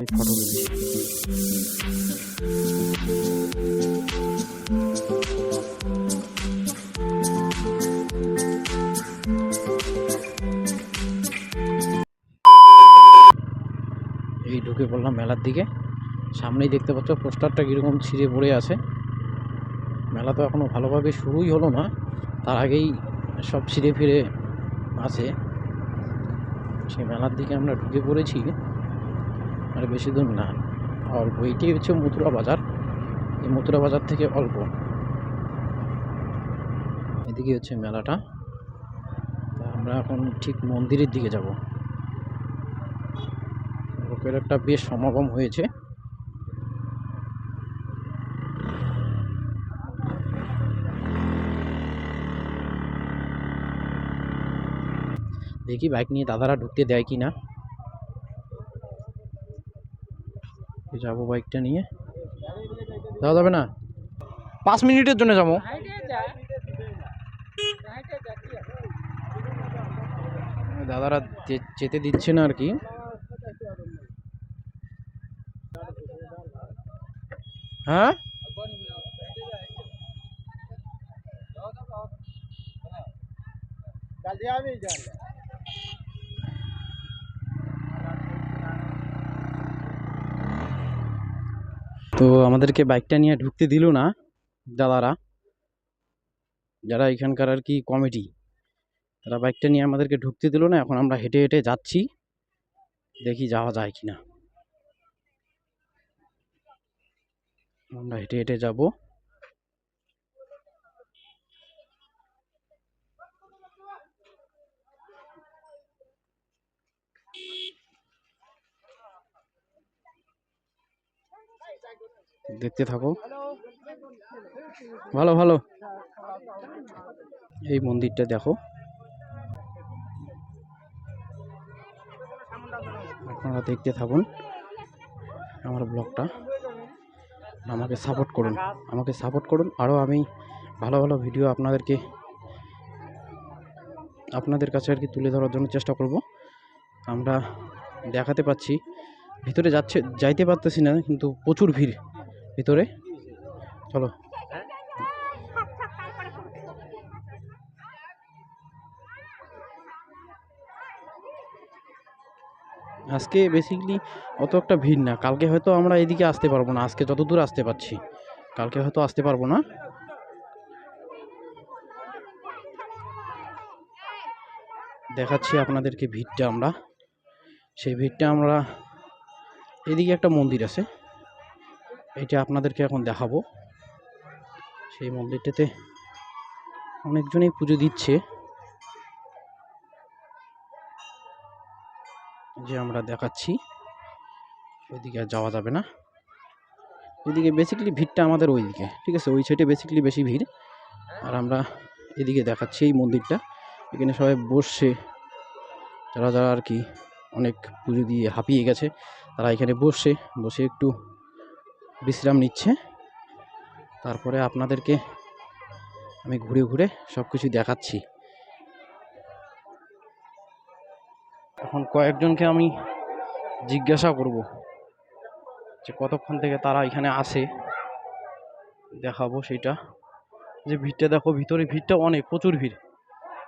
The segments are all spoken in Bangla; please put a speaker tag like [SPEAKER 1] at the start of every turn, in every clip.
[SPEAKER 1] এই ঢুকে পড়লাম মেলার দিকে। সামনেই দেখতে পাচ্ছ, পোস্টারটা কীরকম ছিঁড়ে পড়ে আছে। মেলা তো এখনও ভালোভাবে শুরুই হলো না, তার আগেই সব ছিঁড়ে ফিরে আছে। সেই মেলার দিকে আমরা ঢুকে পড়েছি। আর বেশি দূর না। অল্প এইটাই হচ্ছে মথুরা বাজার। এই মথুরা বাজার থেকে অল্প। এদিকে হচ্ছে মেলাটা। আমরা এখন ঠিক মন্দিরের দিকে যাব। লোকের একটা বেশ সমাগম হয়েছে। দেখি বাইক নিয়ে দাদারা ঢুকতে দেয় কি না যাব বাইকটা নিয়ে। যাওয়া যাবে না? পাঁচ মিনিটের জন্য যাব। দাদারা যেতে দিচ্ছে না আর কি। হ্যাঁ? তো আমাদেরকে বাইকটা নিয়ে ঢুকতে দিল না দাদারা। যারা এখানকার আর কি কমিটি তারা বাইকটা নিয়ে আমাদেরকে ঢুকতে দিল না, এখন আমরা হেঁটে হেঁটে যাচ্ছি। দেখি যাওয়া যায় কি না আমরা হেঁটে হেঁটে যাব। দেখতে থাকো। ভালো ভালো। এই মন্দিরটা দেখো। আপনারা দেখতে থাকুন আমার ব্লগটা। আমাকে সাপোর্ট করুন। আমাকে সাপোর্ট করুন। আরও আমি ভালো ভালো ভিডিও আপনাদেরকে, আপনাদের কাছে আর কি তুলে ধরার জন্য চেষ্টা করব। আমরা দেখাতে পাচ্ছি। ভিতরে যাচ্ছে, যাইতে পারতেছি না, কিন্তু প্রচুর ভিড় ভিতরে। চলো। আজকে বেসিক্যালি অত একটা ভিড় না। কালকে হয়তো আমরা এদিকে আসতে পারব না। আজকে যত দূর আসতে পারছি। কালকে হয়তো আসতে পারব না। দেখাচ্ছি আপনাদেরকে ভিড়টা আমরা। সেই ভিড়টা আমরা এদিকে একটা মন্দির আছে। এটা আপনাদেরকে এখন দেখাবো। সেই মন্দিরটাতে অনেকজনই পুজো দিচ্ছে। যে আমরা দেখাচ্ছি, ওইদিকে আর যাওয়া যাবে না। এদিকে বেসিক্যালি ভিড়টা আমাদের ওইদিকে, ঠিক আছে? ওই সাইডে বেসিক্যালি বেশি ভিড়। আর আমরা এদিকে দেখাচ্ছি এই মন্দিরটা। এখানে সবাই বসছে। যারা যারা আর কি অনেক পুজো দিয়ে হাঁপিয়ে গেছে। তারা এখানে বসে বসে একটু বিশ্রাম নিচ্ছে। তারপরে আপনাদেরকে আমি ঘুরে ঘুরে সব কিছু দেখাচ্ছি। এখন কয়েকজনকে আমি জিজ্ঞাসা করব যে কতক্ষণ থেকে তারা এখানে আসে। দেখাবো সেটা। যে ভিড়টা দেখো, ভিতরে ভিড়টা অনেক, প্রচুর ভিড়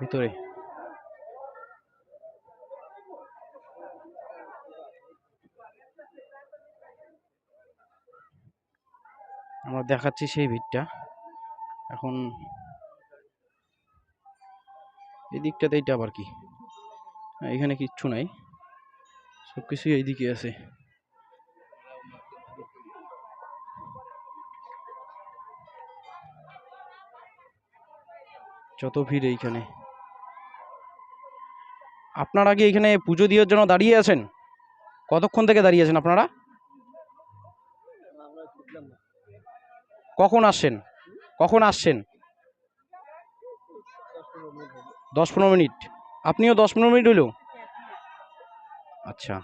[SPEAKER 1] ভিতরে। দেখাচ্ছি সেই ভিড়টা। এখন এই দিকটাতে এইটা আবার কি? এখানে কিচ্ছু নাই। সব কিছুই এইদিকে আছে। যত ভিড় এইখানে। আপনারা কি এখানে পুজো দেওয়ার জন্য দাঁড়িয়ে আছেন? কতক্ষণ থেকে দাঁড়িয়ে আছেন আপনারা? কখন আসছেন? কখন আসছেন? দশ পনেরো মিনিট। আপনিও দশ পনেরো মিনিট হইল আচ্ছা।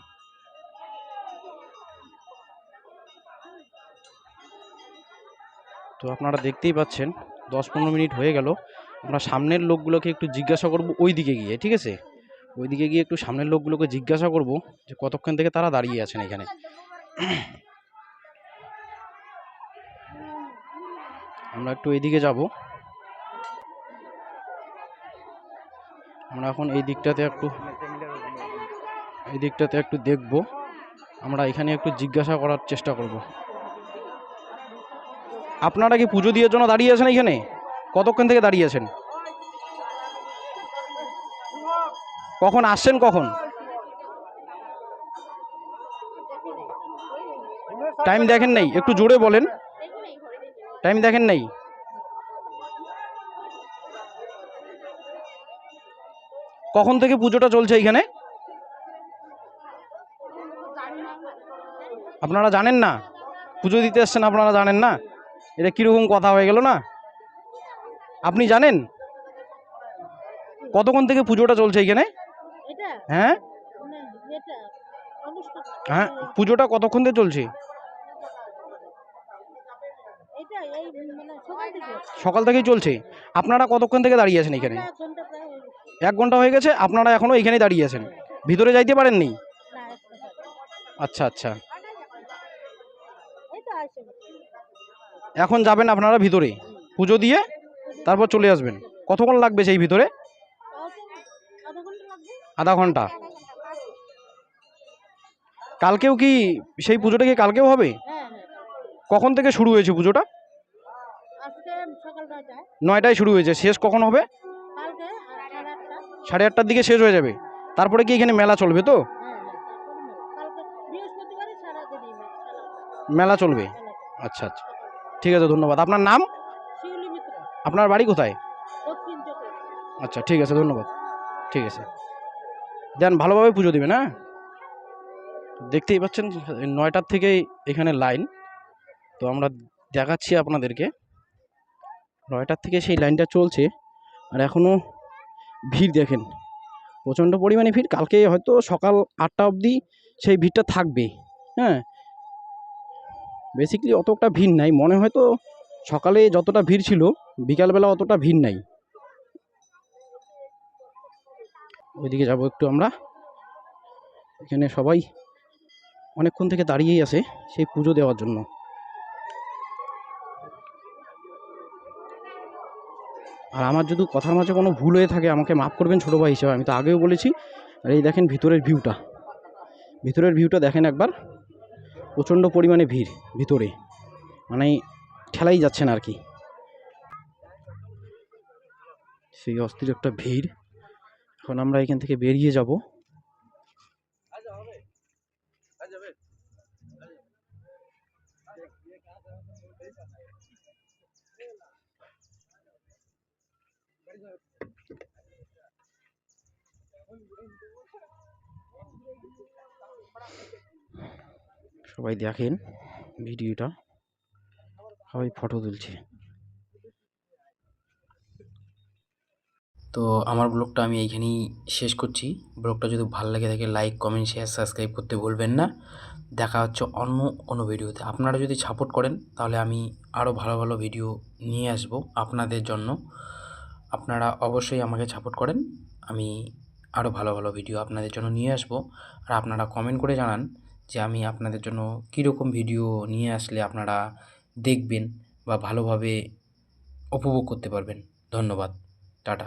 [SPEAKER 1] তো আপনারা দেখতেই পাচ্ছেন, দশ পনেরো মিনিট হয়ে গেল। আমরা সামনের লোকগুলোকে একটু জিজ্ঞাসা করব ওই দিকে গিয়ে, ঠিক আছে? ওই দিকে গিয়ে একটু সামনের লোকগুলোকে জিজ্ঞাসা করব যে কতক্ষণ থেকে তারা দাঁড়িয়ে আছেন এখানে। আমরা একটু এইদিকে যাব। আমরা এখন এই দিকটাতে একটু, এই দিকটাতে একটু দেখব। আমরা এখানে একটু জিজ্ঞাসা করার চেষ্টা করব। আপনারা কি পুজো দেওয়ার জন্য দাঁড়িয়ে আছেন এখানে? কতক্ষণ থেকে দাঁড়িয়ে আছেন? কখন আসছেন কখন? টাইম দেখেন নাই, একটু জোরে বলেন। টাইম দেখেন নাই? কখন থেকে পুজোটা চলছে এখানে আপনারা জানেন না? পুজো দিতে এসছেন আপনারা জানেন না? এটা কীরকম কথা হয়ে গেল না? আপনি জানেন? কতক্ষণ থেকে পুজোটা চলছে এখানে হ্যাঁ? হ্যাঁ পুজোটা কতক্ষণ থেকে চলছে
[SPEAKER 2] এটা এই মানে সকাল
[SPEAKER 1] থেকেই চলছে। আপনারা কতক্ষণ থেকে দাঁড়িয়ে আছেন এখানে?
[SPEAKER 2] এক ঘণ্টা হয়ে গেছে।
[SPEAKER 1] আপনারা এখনও এখানেই দাঁড়িয়ে আছেন। ভিতরে যাইতে পারেননি। আচ্ছা আচ্ছা। এখন যাবেন আপনারা ভিতরে, পুজো দিয়ে তারপর চলে আসবেন। কতক্ষণ লাগবে সেই ভিতরে?
[SPEAKER 2] আধা
[SPEAKER 1] ঘণ্টা। কালকেও কি সেই পুজোটা কি কালকেও হবে? কখন থেকে শুরু হয়েছে পুজোটা?
[SPEAKER 2] নয়টায়।
[SPEAKER 1] শুরু হয়েছে। শেষ কখন হবে?
[SPEAKER 2] সাড়ে
[SPEAKER 1] আটটার দিকে শেষ হয়ে যাবে। তারপরে কি এখানে মেলা চলবে তো?
[SPEAKER 2] হ্যাঁ হ্যাঁ মেলা।
[SPEAKER 1] চলবে? আচ্ছা আচ্ছা। ঠিক আছে ধন্যবাদ। আপনার নাম? আপনার বাড়ি কোথায়? আচ্ছা ঠিক আছে ধন্যবাদ। ঠিক আছে। দেন ভালোভাবে পুজো দেবেন হ্যাঁ? দেখতেই পাচ্ছেন নয়টার থেকেই এখানে লাইন। তো আমরা দেখাচ্ছি আপনাদেরকে। নয়টার থেকে সেই লাইনটা চলছে আর এখনও ভিড় দেখেন। প্রচণ্ড পরিমাণে ভিড়। কালকে হয়তো সকাল আটটা অবধি সেই ভিড়টা থাকবে। হ্যাঁ? বেসিক্যালি অতটা ভিড় নাই। মনে হয়তো সকালে যতটা ভিড় ছিল, বিকালবেলা অতটা ভিড় নাই। ওইদিকে যাব একটু আমরা। এখানে সবাই অনেকক্ষণ থেকে দাঁড়িয়েই আছে সেই পুজো দেওয়ার জন্য। আর আমার যদি কথার মাঝে কোনো ভুল হয়ে থাকে, আমাকে মাফ করবেন ছোটো ভাই হিসেবে, আমি তো আগেও বলেছি। আর এই দেখেন ভিতরের ভিউটা ভিতরের ভিউটা দেখেন একবার। প্রচণ্ড পরিমাণে ভিড় ভিতরে। মানে ঠেলাই যাচ্ছে না আর কি। সেই অস্থির একটা ভিড়। এখন আমরা এখান থেকে বেরিয়ে যাব। সবাই দেখেন ভিডিওটা। সবাই ফটো তুলছে। তো আমার ব্লগটা আমি এইখানেই শেষ করছি। ব্লগটা যদি ভালো লাগে থাকে লাইক কমেন্ট শেয়ার সাবস্ক্রাইব করতে ভুলবেন না। দেখা হচ্ছে অন্য কোনো ভিডিওতে। আপনারা যদি সাপোর্ট করেন, তাহলে আমি আরও ভালো ভালো ভিডিও নিয়ে আসব আপনাদের জন্য। আপনারা অবশ্যই আমাকে সাপোর্ট করেন। আমি আরও ভালো ভালো ভিডিও আপনাদের জন্য নিয়ে আসব। আর আপনারা কমেন্ট করে জানান যে আমি আপনাদের জন্য কীরকম ভিডিও নিয়ে আসলে আপনারা দেখবেন বা ভালোভাবে উপভোগ করতে পারবেন। ধন্যবাদ। টাটা।